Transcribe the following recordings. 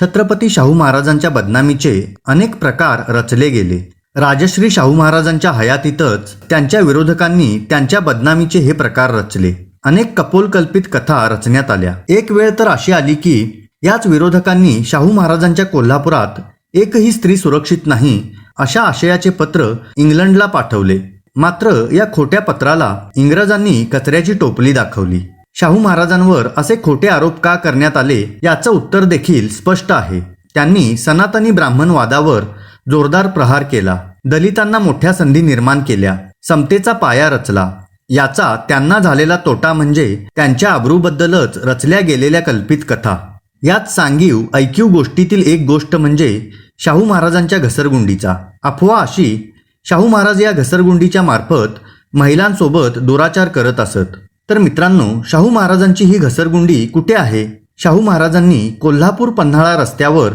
छत्रपती शाहू महाराजांच्या बदनामीचे अनेक प्रकार रचले गेले. राजश्री शाहू महाराजांच्या हयातीतच त्यांच्या विरोधकांनी त्यांच्या बदनामीचे हे प्रकार रचले. अनेक कपोलकल्पित कथा रचण्यात आल्या. एक वेळ तर अशी आली की याच विरोधकांनी शाहू महाराजांच्या कोल्हापुरात एकही स्त्री सुरक्षित नाही अशा आशयाचे पत्र इंग्लंडला पाठवले. मात्र या खोट्या पत्राला इंग्रजांनी कचऱ्याची टोपली दाखवली. शाहू महाराजांवर असे खोटे आरोप का करण्यात आले याचं उत्तर देखील स्पष्ट आहे. त्यांनी सनातनी ब्राह्मणवादावर जोरदार प्रहार केला. दलितांना मोठ्या संधी निर्माण केल्या. समतेचा पाया रचला. याचा त्यांना झालेला तोटा म्हणजे त्यांच्या अब्रूबद्दलच रचल्या गेलेल्या कल्पित कथा. यात सांगीव ऐकीव गोष्टीतील एक गोष्ट म्हणजे शाहू महाराजांच्या घसरगुंडीचा. अफवा अशी शाहू महाराज या घसरगुंडीच्या मार्फत महिलांसोबत दुराचार करत असत. तर मित्रांनो शाहू महाराजांची ही घसरगुंडी कुठे आहे? शाहू महाराजांनी कोल्हापूर पन्हाळा रस्त्यावर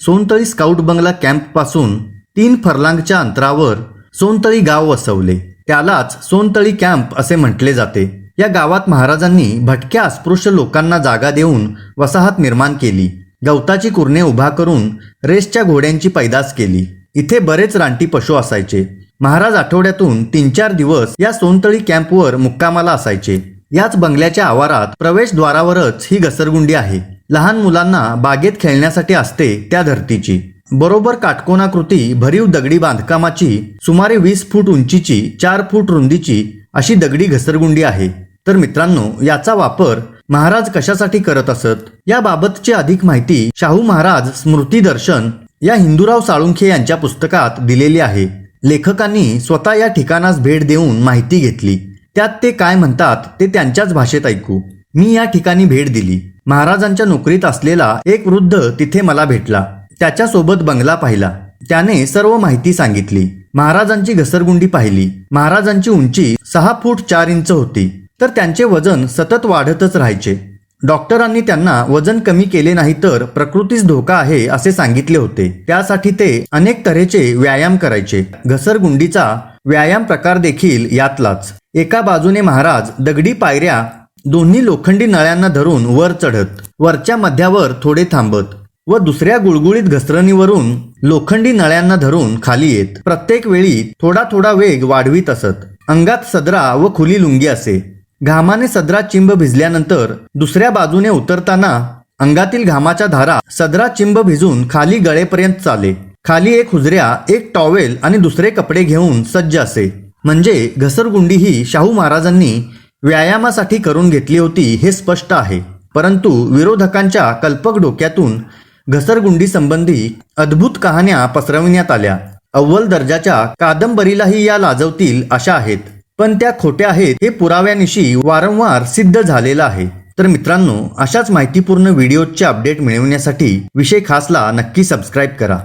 सोनतळी स्काउट बंगला कॅम्पपासून तीन फरलांगच्या अंतरावर सोनतळी गाव वसवले. त्यालाच सोनतळी कॅम्प असे म्हटले जाते. या गावात महाराजांनी भटक्या अस्पृश्य लोकांना जागा देऊन वसाहत निर्माण केली. गवताची कुरणे उभा करून रेसच्या घोड्यांची पैदास केली. इथे बरेच रानटी पशु असायचे. महाराज आठवड्यातून तीन चार दिवस या सोनतळी कॅम्पवर मुक्कामाला असायचे. याच बंगल्याच्या आवारात प्रवेशद्वारावरच ही घसरगुंडी आहे. लहान मुलांना बागेत खेळण्यासाठी असते त्या धर्तीची. बरोबर काटकोनाकृती भरीव दगडी बांधकामाची सुमारे वीस फूट उंचीची चार फूट रुंदीची अशी दगडी घसरगुंडी आहे. तर मित्रांनो याचा वापर महाराज कशासाठी करत असत? याबाबतची अधिक माहिती शाहू महाराज स्मृती दर्शन या हिंदूराव साळुंखे यांच्या पुस्तकात दिलेली आहे. लेखकांनी स्वतः या ठिकाणास भेट देऊन माहिती घेतली. त्यात ते काय म्हणतात ते त्यांच्याच भाषेत ऐकू. मी या ठिकाणी भेट दिली. महाराजांच्या नोकरीत असलेला एक वृद्ध तिथे मला भेटला. त्याच्यासोबत बंगला पाहिला. त्याने सर्व माहिती सांगितली. महाराजांची घसरगुंडी पाहिली. महाराजांची उंची सहा फूट चार इंच होती. तर त्यांचे वजन सतत वाढतच राहायचे. डॉक्टरांनी त्यांना वजन कमी केले नाही तर प्रकृतीस धोका आहे असे सांगितले होते. त्यासाठी ते अनेक तऱ्हेचे व्यायाम करायचे. घसरगुंडीचा व्यायाम प्रकार देखील यातलाच. एका बाजूने महाराज दगडी पायऱ्या दोन्ही लोखंडी नळ्यांना धरून वर चढत वरच्या मध्यावर थोडे थांबत व दुसऱ्या गुळगुळीत घसरणीवरून लोखंडी नळ्यांना धरून खाली येत. प्रत्येक वेळी थोडा थोडा वेग वाढवीत असत. अंगात सदरा व खुली लुंगी असे. घामाने सदरा चिंब भिजल्यानंतर दुसऱ्या बाजूने उतरताना अंगातील घामाच्या धारा सदरा चिंब भिजून खाली गळेपर्यंत चाले. खाली एक हुजऱ्या एक टॉवेल आणि दुसरे कपडे घेऊन सज्ज असे. म्हणजे घसरगुंडी ही शाहू महाराजांनी व्यायामासाठी करून घेतली होती हे स्पष्ट आहे. परंतु विरोधकांच्या कल्पक डोक्यातून घसरगुंडी संबंधी अद्भुत कहाण्या पसरविण्यात आल्या. अव्वल दर्जाच्या कादंबरीलाही या लाजवतील अशा आहेत. पण त्या खोट्या आहेत हे पुराव्यानिशी वारंवार सिद्ध झालेलं आहे. तर मित्रांनो अशाच माहितीपूर्ण व्हिडिओचे अपडेट मिळवण्यासाठी विषय खासला नक्की सबस्क्राईब करा.